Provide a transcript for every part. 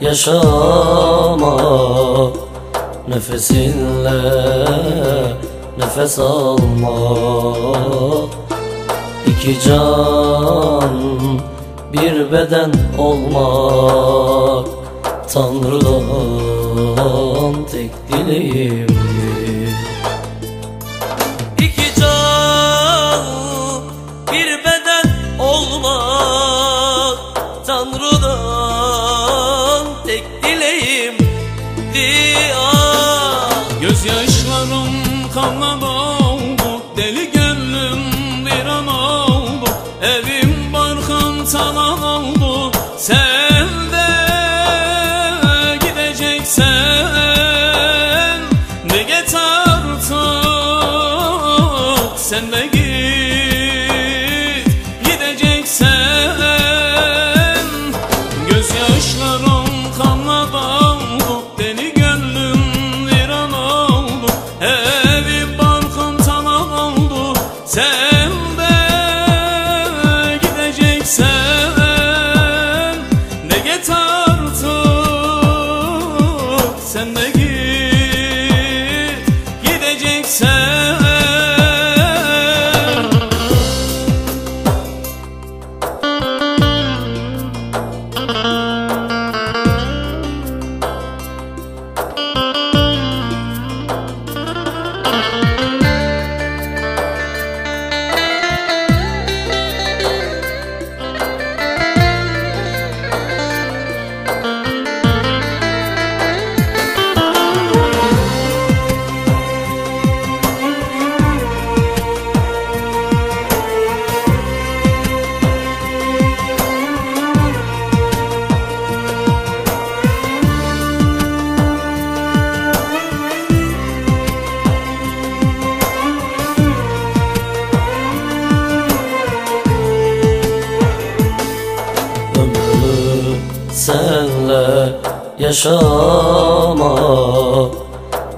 yaşamak Nefesinle nefes almak İki can bir beden olmak Tanrı'dan tek dileğimdir talan oldu. Sen de gideceksen De git artık? Sen de git yaşamak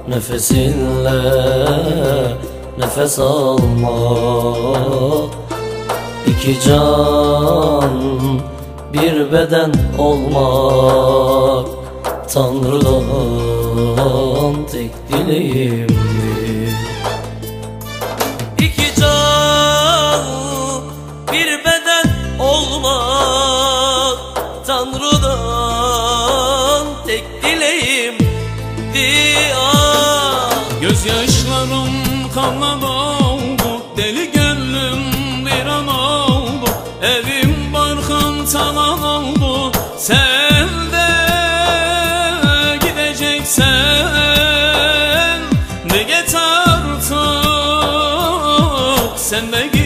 Nefesinle nefes almak İki can bir beden olmak. Tanrı'dan tek dileğimdir İki can bir beden olmak. Tanrı'dan tek dileğim Diya Gözyaşlarım kanla doldu Deli gönlüm bir an oldu. Evim barkım talan oldu Sen de gideceksen Ne git artık? Sen de Gideceksen